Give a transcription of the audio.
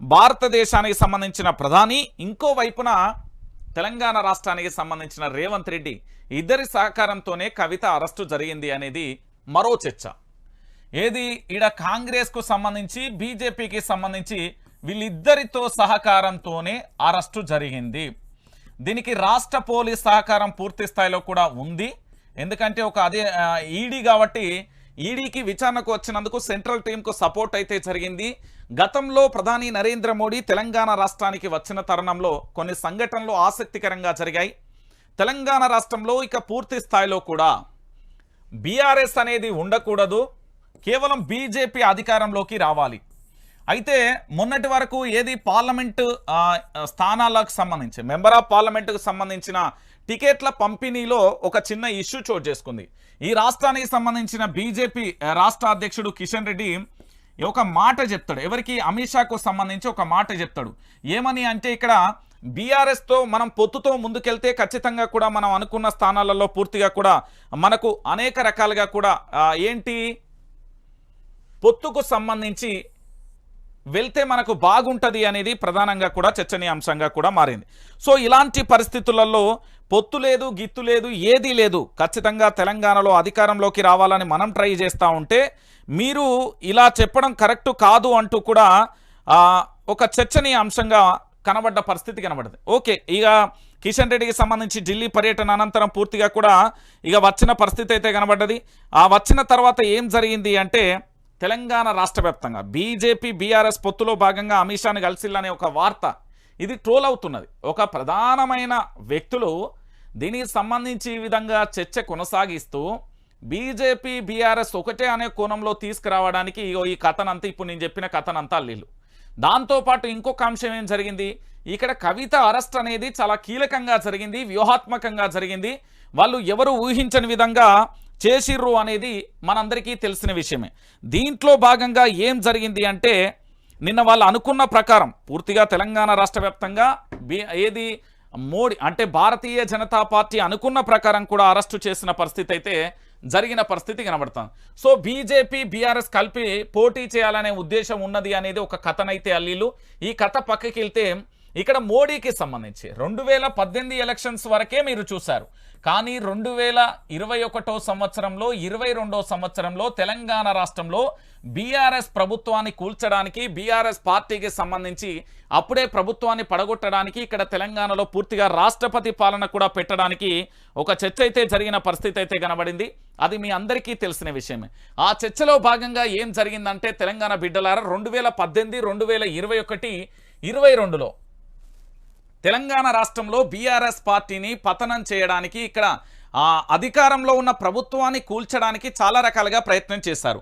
భారతదేశానికి సంబంధించిన ప్రధాని ఇంకో వైపున తెలంగాణ రాష్ట్రానికి సంబంధించిన రేవంత్ రెడ్డి ఇద్దరి సహకారంతోనే కవిత అరెస్టు జరిగింది అనేది మరో చర్చ. ఏది ఈడ కాంగ్రెస్కు సంబంధించి బీజేపీకి సంబంధించి వీళ్ళిద్దరితో సహకారంతోనే అరెస్టు జరిగింది. దీనికి రాష్ట్ర పోలీస్ సహకారం పూర్తి స్థాయిలో కూడా ఉంది. ఎందుకంటే ఒక అదే ఈడీ కాబట్టి ఈడీకి విచారణకు వచ్చినందుకు సెంట్రల్ టీంకు సపోర్ట్ అయితే జరిగింది. గతంలో ప్రధాని నరేంద్ర మోడీ తెలంగాణ రాష్ట్రానికి వచ్చిన తరుణంలో కొన్ని సంఘటనలు ఆసక్తికరంగా జరిగాయి. తెలంగాణ రాష్ట్రంలో ఇక పూర్తి స్థాయిలో కూడా బీఆర్ఎస్ అనేది ఉండకూడదు. కేవలం బీజేపీ అధికారంలోకి రావాలి. అయితే మొన్నటి వరకు ఏది పార్లమెంటు స్థానాలకు సంబంధించి మెంబర్ ఆఫ్ పార్లమెంటుకు సంబంధించిన టికెట్ల పంపిణీలో ఒక చిన్న ఇష్యూ చోటు చేసుకుంది. ఈ రాష్ట్రానికి సంబంధించిన బీజేపీ రాష్ట్ర అధ్యక్షుడు కిషన్ రెడ్డి ఒక మాట చెప్తాడు. ఎవరికి? అమిత్ షాకు సంబంధించి ఒక మాట చెప్తాడు. ఏమని అంటే ఇక్కడ బీఆర్ఎస్తో మనం పొత్తుతో ముందుకెళ్తే ఖచ్చితంగా కూడా మనం అనుకున్న స్థానాలలో పూర్తిగా కూడా మనకు అనేక రకాలుగా కూడా ఏంటి? పొత్తుకు సంబంధించి వెళ్తే మనకు బాగుంటుంది అనేది ప్రధానంగా కూడా చర్చనీయాంశంగా కూడా మారింది. సో ఇలాంటి పరిస్థితులలో పొత్తు లేదు గిత్తు లేదు ఏదీ లేదు. ఖచ్చితంగా తెలంగాణలో అధికారంలోకి రావాలని మనం ట్రై చేస్తూ ఉంటే మీరు ఇలా చెప్పడం కరెక్ట్ కాదు అంటూ కూడా ఒక ఒక చర్చనీయాంశంగా కనబడ్డ పరిస్థితి కనబడింది. ఓకే ఇక కిషన్ రెడ్డికి సంబంధించి ఢిల్లీ పర్యటన అనంతరం పూర్తిగా కూడా ఇక వచ్చిన పరిస్థితి అయితే కనబడ్డది. ఆ వచ్చిన తర్వాత ఏం జరిగింది అంటే తెలంగాణ రాష్ట్ర వ్యాప్తంగా. బీజేపీ బీఆర్ఎస్ పొత్తులో భాగంగా అమిత్ షాను కలిసిల్లనే ఒక వార్త. ఇది ట్రోల్ అవుతున్నది. ఒక ప్రధానమైన వ్యక్తులు దీనికి సంబంధించి ఈ విధంగా చర్చ కొనసాగిస్తూ బీజేపీ బీఆర్ఎస్ ఒకటే అనే కోణంలో తీసుకురావడానికి ఇగో ఈ కథనంతా ఇప్పుడు నేను చెప్పిన కథనంతా అల్లీలు దాంతోపాటు ఇంకొక అంశం ఏం జరిగింది? ఇక్కడ కవిత అరెస్ట్ అనేది చాలా కీలకంగా జరిగింది వ్యూహాత్మకంగా జరిగింది. వాళ్ళు ఎవరు ఊహించని విధంగా చేసిర్రు అనేది మనందరికీ తెలిసిన విషయమే. దీంట్లో భాగంగా ఏం జరిగింది అంటే నిన్న వాళ్ళు అనుకున్న ప్రకారం పూర్తిగా తెలంగాణ రాష్ట్ర వ్యాప్తంగా బి ఏది మోడీ అంటే భారతీయ జనతా పార్టీ అనుకున్న ప్రకారం కూడా అరెస్టు చేసిన పరిస్థితి అయితే జరిగిన పరిస్థితి కనబడుతుంది. సో బీజేపీ బీఆర్ఎస్ కలిపి పోటీ చేయాలనే ఉద్దేశం ఉన్నది అనేది ఒక కథనైతే అల్లీలు. ఈ కథ పక్కకి వెళ్తే ఇక్కడ మోడీకి సంబంధించి రెండు వేల పద్దెనిమిది ఎలక్షన్స్ వరకే మీరు చూశారు. కానీ రెండు వేల ఇరవై ఒకటో సంవత్సరంలో ఇరవై రెండో సంవత్సరంలో తెలంగాణ రాష్ట్రంలో బీఆర్ఎస్ ప్రభుత్వాన్ని కూల్చడానికి బీఆర్ఎస్ పార్టీకి సంబంధించి అప్పుడే ప్రభుత్వాన్ని పడగొట్టడానికి ఇక్కడ తెలంగాణలో పూర్తిగా రాష్ట్రపతి పాలన కూడా పెట్టడానికి ఒక చర్చ అయితే జరిగిన పరిస్థితి అయితే కనబడింది. అది మీ అందరికీ తెలిసిన విషయమే. ఆ చర్చలో భాగంగా ఏం జరిగిందంటే తెలంగాణ బిడ్డలారా రెండు వేల పద్దెనిమిది రెండు వేల ఇరవై ఒకటి ఇరవై రెండులో తెలంగాణ రాష్ట్రంలో బీఆర్ఎస్ పార్టీని పతనం చేయడానికి ఇక్కడ ఆ, అధికారంలో ఉన్న ప్రభుత్వాన్ని కూల్చడానికి చాలా రకాలుగా ప్రయత్నం చేశారు.